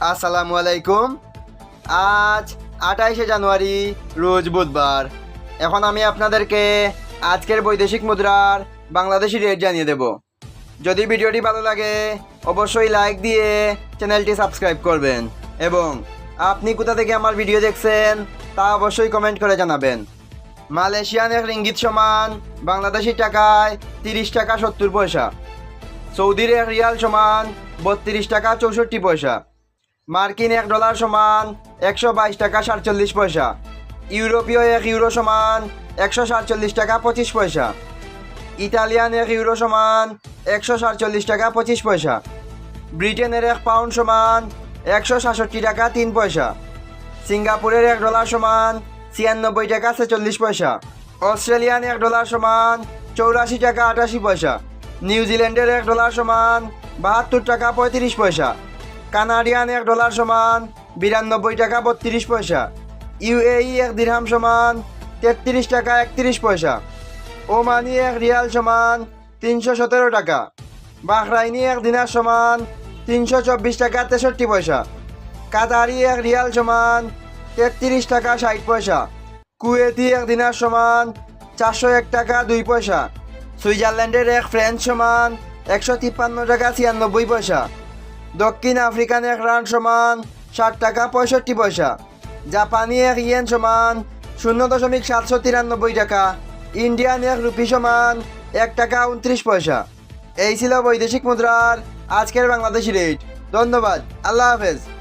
আসসালামু আলাইকুম। আজ আঠাইশে জানুয়ারি, রোজ বুধবার। এখন আমি আপনাদেরকে আজকের বৈদেশিক মুদ্রার বাংলাদেশি রেট জানিয়ে দেব। যদি ভিডিওটি ভালো লাগে, অবশ্যই লাইক দিয়ে চ্যানেলটি সাবস্ক্রাইব করবেন এবং আপনি কোথা থেকে আমার ভিডিও দেখছেন, তা অবশ্যই কমেন্ট করে জানাবেন। মালয়েশিয়ান এক রিঙ্গিত সমান বাংলাদেশি টাকায় তিরিশ টাকা সত্তর পয়সা। সৌদির এক রিয়াল সমান বত্রিশ টাকা চৌষট্টি পয়সা। মার্কিন এক ডলার সমান একশো বাইশ টাকা সাতচল্লিশ পয়সা। ইউরোপীয় এক ইউরো সমান একশো সাতচল্লিশ টাকা পঁচিশ পয়সা। ইটালিয়ান এক ইউরো সমান একশো সাতচল্লিশ টাকা পঁচিশ পয়সা। ব্রিটেনের এক পাউন্ড সমান একশো সাতষট্টি টাকা তিন পয়সা। সিঙ্গাপুরের এক ডলার সমান ছিয়ানব্বই টাকা ছেচল্লিশ পয়সা। অস্ট্রেলিয়ান এক ডলার সমান চৌরাশি টাকা আটাশি পয়সা। নিউজিল্যান্ডের এক ডলার সমান বাহাত্তর টাকা পঁয়ত্রিশ পয়সা। কানাডিয়ান এক ডলার সমান বিরানব্বই টাকা বত্রিশ পয়সা। ইউএই এক দিরহাম সমান তেত্রিশ টাকা একত্রিশ পয়সা। ওমানি এক রিয়াল সমান তিনশো সতেরো টাকা। বাহরাইনি এক দিনার সমান তিনশো চব্বিশ টাকা তেষট্টি পয়সা। কাতারি এক রিয়াল সমান তেত্রিশ টাকা ষাট পয়সা। কুয়েতি এক দিনার সমান চারশো এক টাকা দুই পয়সা। সুইজারল্যান্ডের এক ফ্রেঞ্চ সমান একশো তিপ্পান্ন টাকা ছিয়ানব্বই পয়সা। দক্ষিণ আফ্রিকান এক রান সমান ষাট টাকা পঁয়ষট্টি পয়সা। জাপানি এক ইয়েন সমান শূন্য দশমিক সাতশো তিরানব্বই টাকা। ইন্ডিয়ান এক রুপি সমান এক টাকা উনত্রিশ পয়সা। এই ছিল বৈদেশিক মুদ্রার আজকের বাংলাদেশি রেট। ধন্যবাদ। আল্লাহ হাফেজ।